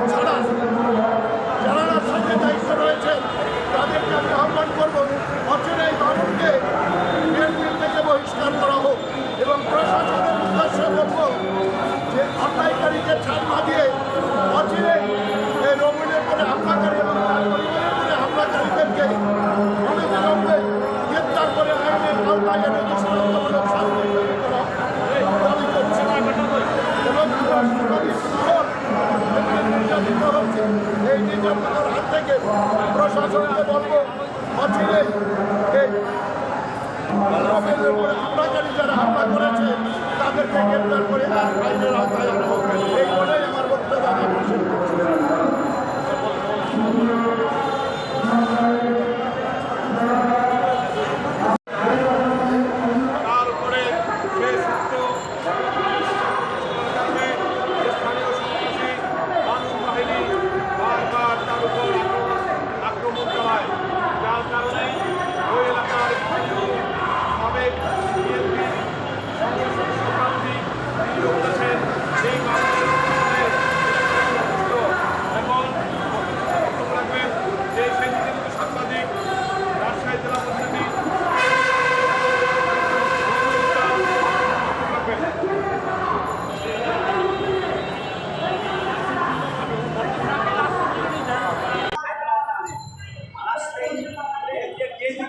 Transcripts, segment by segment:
time. প্রশাসনকে বলব, অচিরে হামলা করি, যারা হামলা করেছে, তাদেরকে গ্রেপ্তার করে আর আইনের আওতায় আনব এই বলেই আমার বক্তব্য।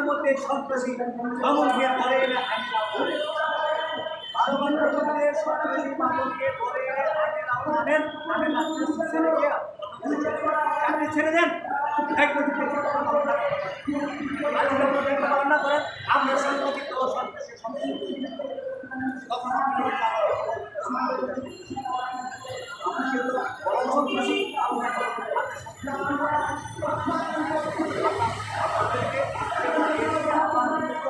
ঘণ্টার মধ্যে সন্ত্রাসী দমন দিয়ে পরে সন্ত্রাসী ছেড়ে